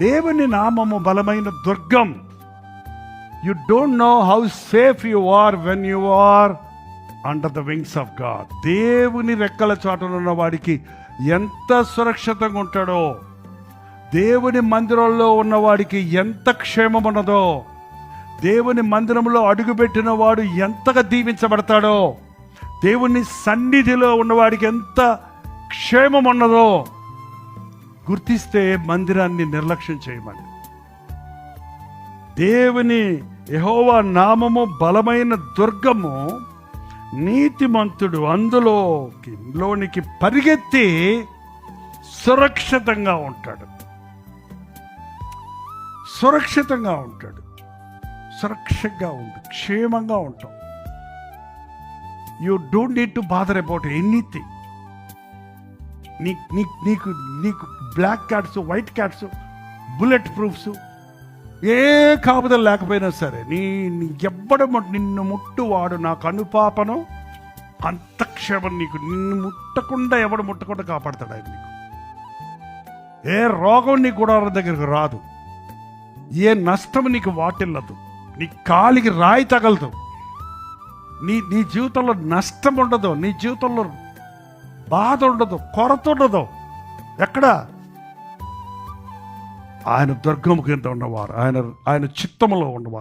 దేవుని నామము బలమైన దుర్గం. You don't know how safe you are when you are under the wings of God దేవుని రెక్కల చాటున ఉన్న వాడికి ఎంత సురక్షితంగా ఉంటాడో దేవుని మందిరంలో ఉన్నవాడికి ఎంత క్షేమం ఉన్నదో దేవుని మందిరంలో అడుగుపెట్టిన వాడు ఎంతగా దీవించబడతాడో దేవుని సన్నిధిలో ఉన్నవాడికి ఎంత క్షేమం ఉన్నదో గుర్తిస్తే మందిరాన్ని నిర్లక్ష్యం చేయమని. దేవుని యహోవా నామము బలమైన దుర్గము నీతిమంతుడు అందులోకి లోనికి పరిగెత్తి సురక్షితంగా ఉంటాడు. సురక్షితంగా ఉంటాడు. సురక్షంగా ఉండు క్షేమంగా ఉంటాం you don't need to bother about anything నీ నీ- నీకు నీకు black cats white cats bullet proofs ఏ కాపుదలు లేకపోయినా సరే నీ నీ ఎవ్వడ నిన్ను ముట్టువాడు నాకు అనుపాపను అంతక్షేమం నీకు నిన్ను ముట్టకుండా ఎవడు ముట్టకుండా కాపాడతాడు ఆయన నీకు. ఏ రోగం నీ గుడారం దగ్గరకు రాదు. ఏ నష్టం నీకు వాటిల్లదు. నీ కాలికి రాయి తగలదు. నీ నీ జీవితంలో నష్టం ఉండదు. నీ జీవితంలో బాధ ఉండదు కొరత ఉండదు ఎక్కడ? ఆయన దుర్గము కింద ఉన్నవారు. ఆయన ఆయన చిత్తములో ఉన్నవారు.